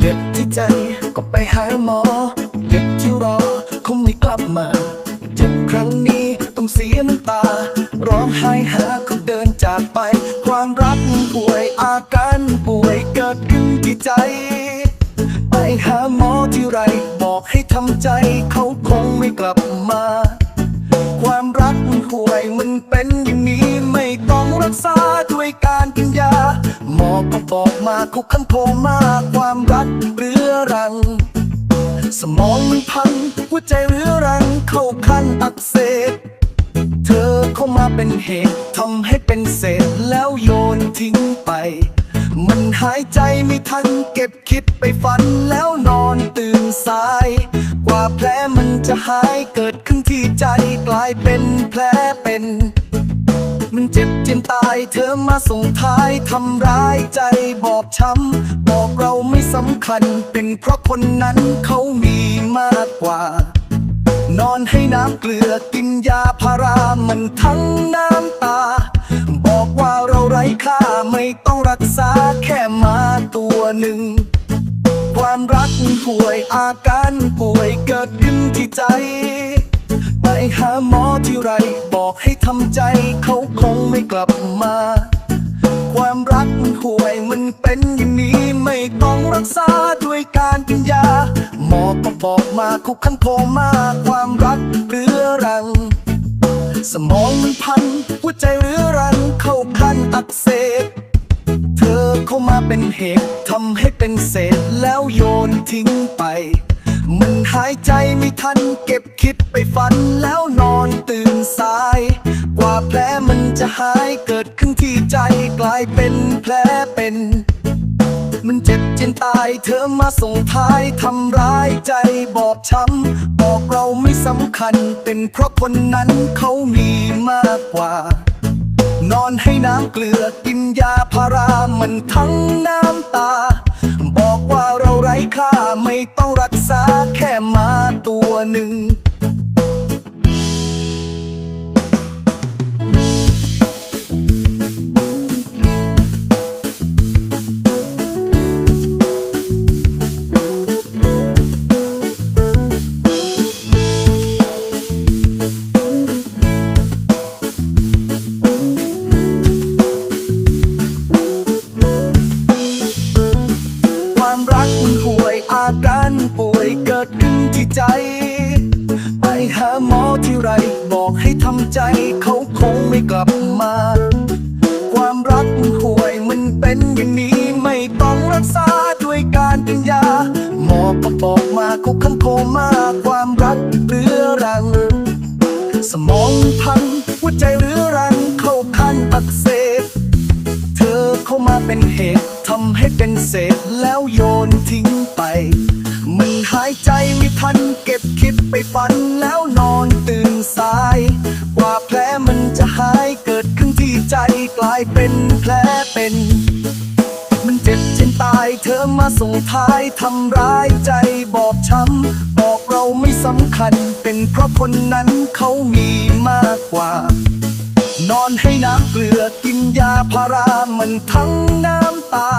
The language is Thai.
เด็กที่ใจก็ไปหาหมอ เด็กที่รอคงไม่กลับมา เจ็บครั้งนี้ต้องเสียน้ำตา ร้องไห้หาเขาเดินจากไป ความรักป่วยอาการป่วยเกิดขึ้นที่ใจ ไปหาหมอที่ไร บอกให้ทำใจเขาคง กลับมา ความรักมันห่วยมันเป็นอย่างนี้ไม่ต้องรักษาด้วยการกินยา หมอก็บอกมาคุกขันโคม่าความรักเรื้อรัง สมองมันพังหัวใจเรื้อรังเข้าขั้นอักเสบเธอเข้ามาเป็นเหตุทำให้เป็นเศษแล้วโยนทิ้งไป หายใจไม่ทันเก็บคิดไปฝันแล้วนอนตื่นสาย กว่าแผลมันจะหายเกิดขึ้นที่ใจกลายเป็นแผลเป็น มันเจ็บจนตายเธอมาส่งท้ายทำร้ายใจบอบช้ำ บอกเราไม่สำคัญ เป็นเพราะคนนั้นเขามีมากกว่า นอนให้น้ำเกลือกินยาพารามันทั้งน้ำตา ว่าเราไร้ค่าไม่ต้องรักษาแค่มาตัวหนึ่ง ความรักป่วยอาการป่วยเกิดขึ้นที่ใจ ไปหาหมอที่ไร บอกให้ทำใจเขาคงไม่กลับมา ความรักห่วยมันเป็นอย่างนี้ไม่ต้องรักษาด้วยการกินยา หมอก็บอกมาคุกขันโคม่า สมองมันพังหัวใจเรื้อรังเข้าขั้นอักเสบ เธอเข้ามาเป็นเหตุทำให้เป็นเศษแล้วโยนทิ้งไป มันหายใจไม่ทัน เก็บคิดไปฝันแล้วนอนตื่นสาย กว่าแผลมันจะหายเกิดขึ้นที่ใจกลายเป็นแผลเป็นมันเจ็บจนตายเธอมาส่งท้ายทำร้ายใจบอบช้ำบอกเรา คัญ เป็นเพราะคนนั้นเขามีมากกว่า นอนให้น้ำเกลือกินยาพารามันทั้งน้ำตา บอกว่าเราไร้ค่าไม่ต้องรักษาแค่มาตัวหนึ่ง ใจ ไปหาหมอที่ไร บอกให้ทำใจเขาคงไม่กลับมา ความรักมันห่วยมันเป็นอย่างนี้ไม่ต้องรักษาด้วยการกินยา หมอก็บอกมาคุกขันโคม่าความรักเรื้อรัง สมองพังหัวใจเรื้อรังเข้าขั้นอักเสบเธอเข้ามาเป็นเหตุทำให้เป็นเศษแล้วโยนทิ้งไป หายใจไม่ทันเก็บคิดไปฝันแล้วนอนตื่นสาย กว่าแผลมันจะหายเกิดขึ้นที่ใจกลายเป็นแผลเป็น มันเจ็บจนตายเธอมาส่งท้ายทำร้ายใจบอบช้ำบอกเราไม่สำคัญ เป็นเพราะคนนั้นเขามีมากกว่า นอนให้น้ำเกลือกินยาพารามันทั้งน้ำตา